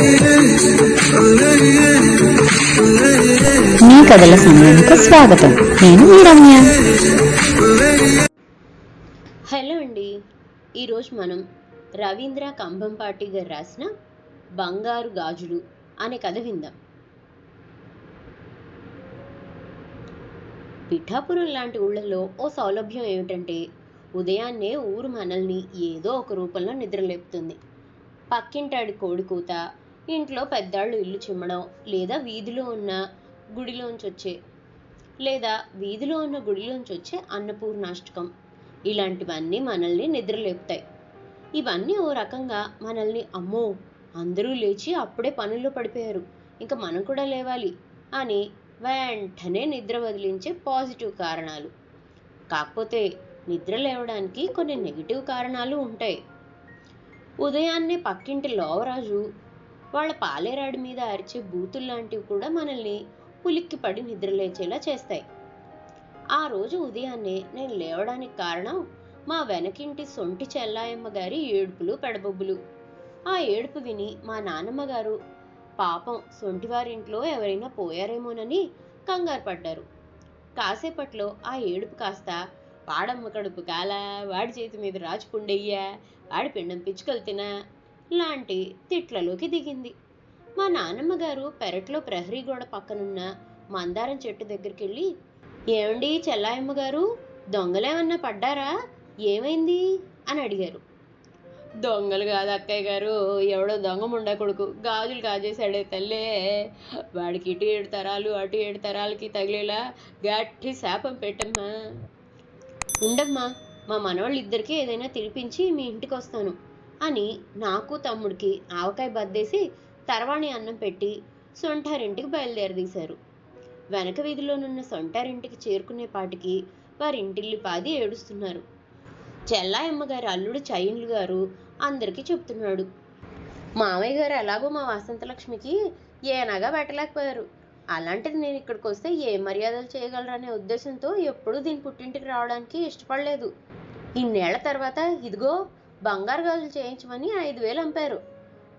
మీ కథల సమయానికి స్వాగతం. నేను మీ రమ్య. హలో అండి. ఈరోజు మనం రవీంద్ర కంభంపాటి గారు రాసిన బంగారు గాజులు అనే కథ విందాం. పిఠాపురం లాంటి ఊళ్ళల్లో ఓ సౌలభ్యం ఏమిటంటే ఉదయాన్నే ఊరు మనల్ని ఏదో ఒక రూపంలో నిద్రలేపుతుంది. పక్కింటాడి కోడి కూత ఇంట్లో పెద్దాళ్ళు ఇల్లు చిమ్మడం లేదా వీధిలో ఉన్న గుడిలోంచి వచ్చే లేదా వీధిలో ఉన్న గుడిలోంచి వచ్చే అన్నపూర్ణాష్టకం. ఇలాంటివన్నీ మనల్ని నిద్రలేపుతాయి. ఇవన్నీ ఓ రకంగా మనల్ని అమ్మో అందరూ లేచి అప్పుడే పనుల్లో పడిపోయారు. ఇంకా మనం కూడా లేవాలి అని వెంటనే నిద్ర వదిలించే పాజిటివ్ కారణాలు. కాకపోతే నిద్ర లేవడానికి కొన్ని నెగిటివ్ కారణాలు ఉంటాయి. ఉదయాన్నే పక్కింటి లోవరాజు వాళ్ళ పాలేరాడి మీద అరిచే బూతులు లాంటివి కూడా మనల్ని ఉలిక్కి పడి నిద్రలేచేలా చేస్తాయి. ఆ రోజు ఉదయాన్నే నేను లేవడానికి కారణం మా వెనకింటి సొంటి చెల్లాయమ్మ గారి ఏడుపులు పెడబొబ్బులు. ఆ ఏడుపు విని మా నాన్నమ్మ గారు పాపం సొంటివారింట్లో ఎవరైనా పోయారేమోనని కంగారు పడ్డారు. కాసేపట్లో ఆ ఏడుపు కాస్త వాడమ్మ కడుపు కాలా వాడి చేతి మీద రాచుకుండయ్యా వాడి పిండం పిచ్చుకలు తినా లాంటి తిట్లలోకి దిగింది. మా నానమ్మగారు పెరట్లో ప్రహరీ గోడ పక్కనున్న మందారం చెట్టు దగ్గరికి వెళ్ళి ఏమండి చెల్లాయమ్మ గారు దొంగలేమన్నా పడ్డారా? ఏమైంది? అని అడిగారు. దొంగలు కాదు అక్కయ్య గారు ఎవడో దొంగ ముండా కొడుకు గాజులు కాజేశాడే తల్లే. వాడికి ఇటు ఏడు తరాలు అటు ఏడు తరాలకి తగిలేలా గట్టి శాపం పెట్టమ్మా. ఉండమ్మా మా మనవాళ్ళు ఇద్దరికి ఏదైనా తినిపించి మీ ఇంటికి వస్తాను అని నాకు తమ్ముడికి ఆవకాయ బద్దేసి తర్వాణి అన్నం పెట్టి సొంటారింటికి బయలుదేరదీశారు. వెనక వీధిలోనున్న సొంటారింటికి చేరుకునే పాటికి వారి పాది ఏడుస్తున్నారు. చెల్లాయమ్మ గారి అల్లుడు చైన్లు గారు అందరికీ చెప్తున్నాడు. మామయ్య గారు ఎలాగో మా వసంతలక్ష్మికి ఏనాగా పెట్టలేకపోయారు. అలాంటిది నేను ఇక్కడికి వస్తే ఏ మర్యాదలు చేయగలరనే ఉద్దేశంతో ఎప్పుడూ దీని పుట్టింటికి రావడానికి ఇష్టపడలేదు. ఇన్నేళ్ళ తర్వాత ఇదిగో బంగారు గాజులు చేయించమని ఐదు వేలు అంపారు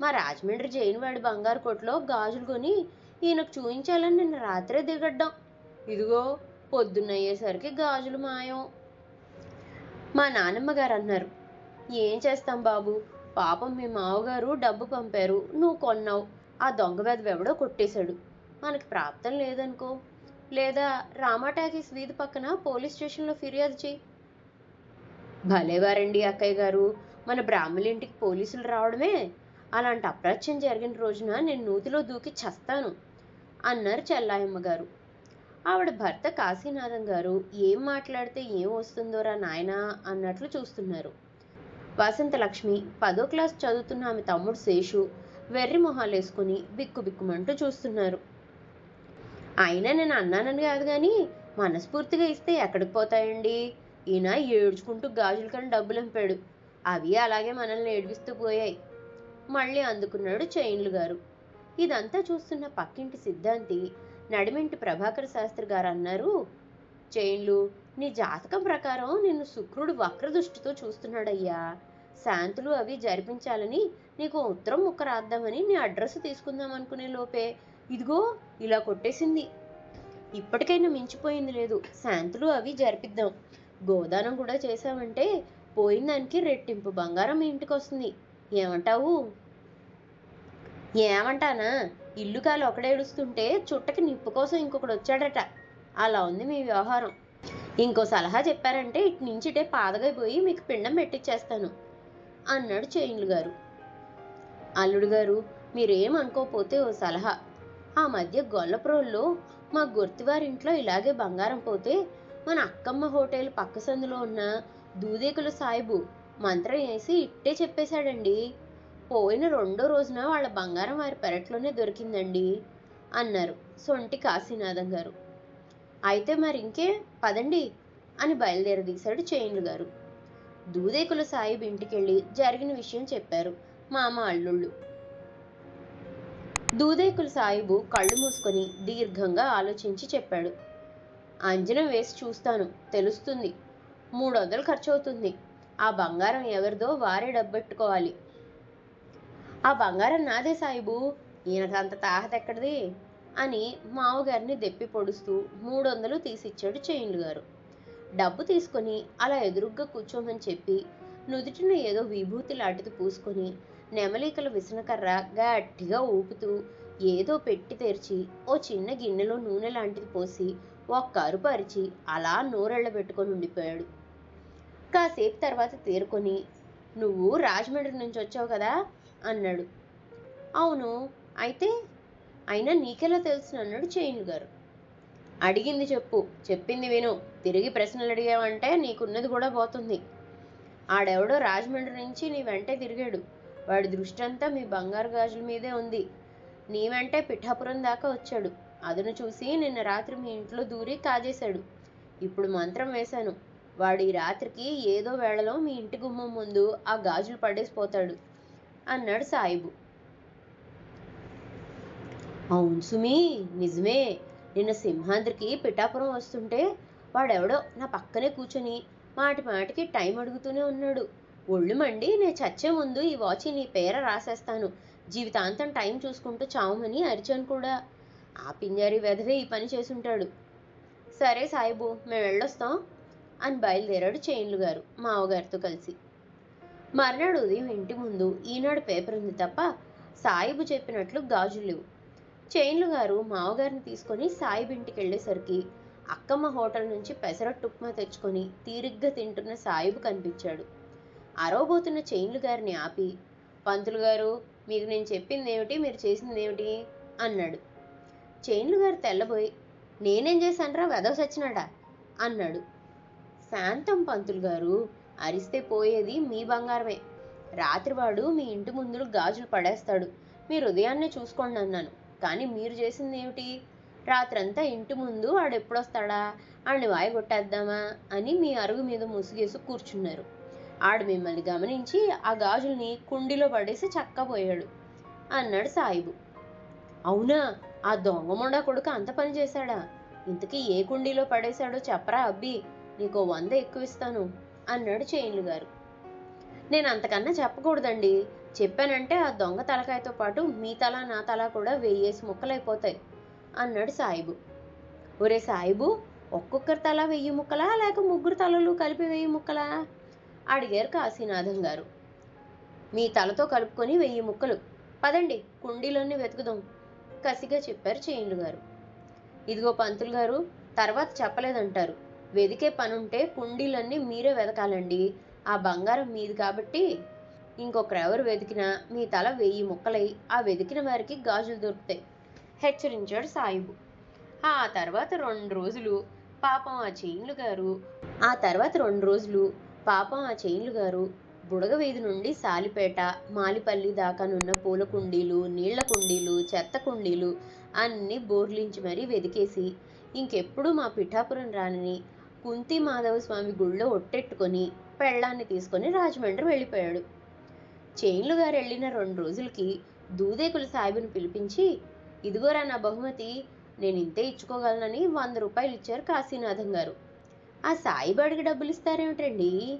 మా రాజమండ్రి జైనవాడి బంగారు కొట్లో గాజులు కొని ఈయనకు చూయించాలని నిన్న రాత్రే దిగడ్డాం. ఇదిగో పొద్దున్నయ్యేసరికి గాజులు మాయం. మా నానమ్మ గారు అన్నారు ఏం చేస్తాం బాబు? పాపం మీ మావగారు డబ్బు పంపారు నువ్వు కొన్నావు. ఆ దొంగ వెదవెవడో కొట్టేశాడు. మనకి ప్రాప్తం లేదనుకో. లేదా రామా టాకీస్ వీధి పక్కన పోలీస్ స్టేషన్లో ఫిర్యాదు చేయి భలేవారండి అక్కయ్య గారు. మన బ్రాహ్మలింటికి పోలీసులు రావడమే? అలాంటి అప్రాచ్యం జరిగిన రోజున నేను నూతిలో దూకి చస్తాను అన్నారు చెల్లాయమ్మ గారు ఆవిడ భర్త కాశీనాథం గారు ఏం మాట్లాడితే ఏం వస్తుందోరా నాయనా? అన్నట్లు చూస్తున్నారు. వసంతలక్ష్మి పదో క్లాస్ చదువుతున్న ఆమె తమ్ముడు శేషు వెర్రి మొహాలు వేసుకుని బిక్కుబిక్కుమంటూ చూస్తున్నారు. అయినా నేను అన్నానని కాదు కానీ మనస్ఫూర్తిగా ఇస్తే ఎక్కడికి పోతాయండి? ఈయన ఏడ్చుకుంటూ గాజులు కానీ డబ్బులు అంపాడు. అవి అలాగే మనల్ని ఏడిపిస్తూ పోయాయి. మళ్ళీ అందుకున్నాడు చైన్లు గారు. ఇదంతా చూస్తున్న పక్కింటి సిద్ధాంతి నడిమింటి ప్రభాకర్ శాస్త్రి గారు అన్నారు చైన్లు నీ జాతకం ప్రకారం నిన్ను శుక్రుడు వక్రదృష్టితో చూస్తున్నాడయ్యా. శాంతులు అవి జరిపించాలని నీకు ఉత్తరం ముక్క రాద్దామని నీ అడ్రస్ తీసుకుందాం అనుకునే లోపే ఇదిగో ఇలా కొట్టేసింది. ఇప్పటికైనా మించిపోయింది లేదు. శాంతులు అవి జరిపిద్దాం. గోదానం కూడా చేసామంటే పోయిన దానికి రెట్టింపు బంగారం మీ ఇంటికి వస్తుంది ఏమంటావు? ఏమంటానా? ఇల్లు కాలు ఒకడే ఏడుస్తుంటే చుట్టకి నిప్పు కోసం ఇంకొకడు వచ్చాడట. అలా ఉంది మీ వ్యవహారం. ఇంకో సలహా చెప్పారంటే ఇటు నుంచి ఇటే పాదగైపోయి మీకు పిండం పెట్టిచ్చేస్తాను అన్నాడు చైన్లు గారు. అల్లుడు గారు మీరేం అనుకోపోతే ఓ సలహా. ఆ మధ్య గొల్లప్రోల్లో మా గుర్తివారింట్లో ఇలాగే బంగారం పోతే మన అక్కమ్మ హోటల్ పక్క సందులో ఉన్న దూదేకుల సాయిబు మంత్రం వేసి ఇట్టే చెప్పేశాడండి. పోయిన రెండో రోజున వాళ్ళ బంగారం వారి పెరట్లోనే దొరికిందండి అన్నారు సొంటి కాశీనాథం గారు. అయితే మరి ఇంకే పదండి అని బయలుదేరదీశాడు చైన్లు గారు. దూదేకుల సాయిబు ఇంటికెళ్ళి జరిగిన విషయం చెప్పారు మామ అల్లుళ్ళు. దూదేకుల సాయిబు కళ్ళు మూసుకొని దీర్ఘంగా ఆలోచించి చెప్పాడు. అంజనం వేసి చూస్తాను తెలుస్తుంది. మూడు వందలు ఖర్చు అవుతుంది ఆ బంగారం ఎవరిదో వారే డబ్బెట్టుకోవాలి. ఆ బంగారం నాదే సాయిబు! ఈయనకంత తాహత ఎక్కడిది? అని మావగారిని దెప్పి పొడుస్తూ మూడు వందలు తీసిచ్చాడు చైన్లు గారు. డబ్బు తీసుకొని అలా ఎదురుగ్గా కూర్చోమని చెప్పి నుదుటిన ఏదో విభూతి లాంటిది పూసుకొని నెమలికల విసనకర్ర గట్టిగా ఊపుతూ ఏదో పెట్టి తెరిచి ఓ చిన్న గిన్నెలో నూనె లాంటిది పోసి ఒక్క అరుపు అరిచి అలా నోరెళ్ళ పెట్టుకొని ఉండిపోయాడు. కాసేపు తర్వాత తేరుకొని నువ్వు రాజమండ్రి నుంచి వచ్చావు కదా? అన్నాడు. అవును. అయితే అయినా నీకెలా తెలుసు? అన్నాడు చైన్లు గారు. అడిగింది చెప్పు. చెప్పింది విను. తిరిగి ప్రశ్నలు అడిగావంటే నీకున్నది కూడా పోతుంది. ఆడెవడో రాజమండ్రి నుంచి నీ వెంటే తిరిగాడు. వాడి దృష్టి అంతా మీ బంగారు గాజుల మీదే ఉంది. నీ వెంటే పిఠాపురం దాకా వచ్చాడు. అతను చూసి నిన్న రాత్రి మీ ఇంట్లో దూరి కాజేశాడు ఇప్పుడు మంత్రం వేశాను. వాడు ఈ రాత్రికి ఏదో వేళలో మీ ఇంటి గుమ్మం ముందు ఆ గాజులు పడేసిపోతాడు అన్నాడు సాయిబు. అవును సుమి నిజమే. నిన్న సింహాద్రికి పిఠాపురం వస్తుంటే వాడెవడో నా పక్కనే కూర్చొని మాటి మాటికి టైం అడుగుతూనే ఉన్నాడు. ఒళ్ళు మండి నేను చచ్చే ముందు ఈ వాచ్ నీ పేర రాసేస్తాను. జీవితాంతం టైం చూసుకుంటూ చావమని అరిచాను కూడా. ఆ పింజారి వెధవే ఈ పని చేసుంటాడు సరే సాయిబు మేము వెళ్ళొస్తాం అని బయలుదేరాడు చైన్లు గారు మావగారితో కలిసి. మర్నాడు ఉదయం ఇంటి ముందు ఈనాడు పేపర్ ఉంది తప్ప సాయిబు చెప్పినట్లు గాజులు లేవు. చైన్లు గారు మావగారిని తీసుకొని సాయిబు ఇంటికి వెళ్ళేసరికి అక్కమ్మ హోటల్ నుంచి పెసరట్టు ఉప్మా తెచ్చుకొని తీరిగ్గా తింటున్న సాయిబు కనిపించాడు. అరవబోతున్న చైన్లు గారిని ఆపి పంతులు గారు మీకు నేను చెప్పింది ఏమిటి మీరు చేసింది ఏమిటి అన్నాడు. చైన్లు గారు తెల్లబోయి నేనేం చేశానరా? వెదవ సచ్చినాడా? అన్నాడు. శాంతం పంతులు గారు అరిస్తే పోయేది మీ బంగారమే. రాత్రివాడు మీ ఇంటి ముందు గాజులు పడేస్తాడు. మీరు ఉదయాన్నే చూసుకోండి అన్నాను. కానీ మీరు చేసింది ఏమిటి? రాత్రంతా ఇంటి ముందు వాడు ఎప్పుడొస్తాడా ఆడిని వాయగొట్టేద్దామా? అని మీ అరుగు మీద ముసుగేసి కూర్చున్నారు. ఆడు మిమ్మల్ని గమనించి ఆ గాజుల్ని కుండీలో పడేసి చక్కపోయాడు అన్నాడు సాయిబు. అవునా? ఆ దొంగ మొండా కొడుకు అంత పని చేశాడా? ఇంతకీ ఏ కుండీలో పడేశాడో చెప్పరా అబ్బి. ఇంకో వంద ఎక్కువ ఇస్తాను అన్నాడు చైన్లు గారు. నేను అంతకన్నా చెప్పకూడదండి. చెప్పానంటే ఆ దొంగ తలకాయతో పాటు మీ తల నా తల కూడా వెయ్యేసి ముక్కలైపోతాయి అన్నాడు సాయిబు. ఒరే సాయిబు ఒక్కొక్కరి తల వెయ్యి ముక్కలా లేక ముగ్గురు తలలు కలిపి వెయ్యి ముక్కలా? అడిగారు కాశీనాథం గారు. మీ తలతో కలుపుకొని వెయ్యి ముక్కలు. పదండి కుండీలోనే వెతుకుదాం కసిగా చెప్పారు చైన్లు గారు. ఇదిగో పంతులు గారు తర్వాత చెప్పలేదంటారు. వెదికే పనుంటే కుండీలన్నీ మీరే వెతకాలండి ఆ బంగారం మీది కాబట్టి ఇంకొకరెవరు వెతికినా మీ తల వెయ్యి ముక్కలై ఆ వెతికిన వారికి గాజులు దొరుకుతాయి. హెచ్చరించాడు సాయిబు. ఆ తర్వాత రెండు రోజులు పాపం ఆ చైన్లు గారు ఆ తర్వాత రెండు రోజులు పాపం ఆ చైన్లు గారు బుడగ వీధి నుండి సాలిపేట మాలిపల్లి దాకానున్న పూల కుండీలు నీళ్ళ కుండీలు చెత్త కుండీలు అన్నీ బోర్లించి మరీ వెదికేసి ఇంకెప్పుడు మా పిఠాపురం రానని కుంతి మాధవ స్వామి గుళ్ళో ఒట్టెట్టుకొని పెళ్ళాన్ని తీసుకొని రాజమండ్రి వెళ్ళిపోయాడు. చైన్లు గారు వెళ్ళిన రెండు రోజులకి దూదేకుల సాయిబుని పిలిపించి ఇదిగోరా నా బహుమతి నేను ఇంతే ఇచ్చుకోగలనని వంద రూపాయలు ఇచ్చారు కాశీనాథం గారు. ఆ సాయిబాడికి డబ్బులు ఇస్తారేమిటండి?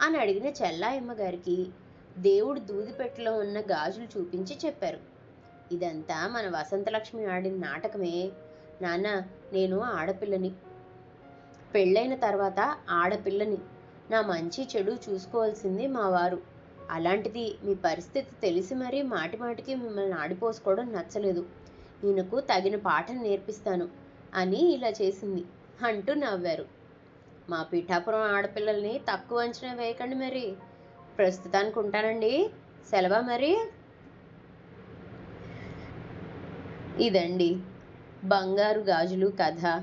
అని అడిగిన చెల్లాయమ్మ గారికి దేవుడు దూదిపెట్టెలో ఉన్న గాజులు చూపించి చెప్పారు. ఇదంతా మన వసంతలక్ష్మి ఆడిన నాటకమే. నాన్న నేను ఆడపిల్లని. పెళ్ళైన తర్వాత ఆడపిల్లని. నా మంచి చెడు చూసుకోవాల్సింది మా వారు. అలాంటిది మీ పరిస్థితి తెలిసి మరీ మాటిమాటికి మిమ్మల్ని ఆడిపోసుకోవడం నచ్చలేదు. ఈయనకు తగిన పాఠం నేర్పిస్తాను అని ఇలా చేసింది అంటూ నవ్వారు. మా పిఠాపురం ఆడపిల్లల్ని తక్కువ అంచనా వేయకండి మరి. ప్రస్తుతానికి ఉంటానండి. సెలవా మరి? ఇదండి. బంగారు గాజులు కథ.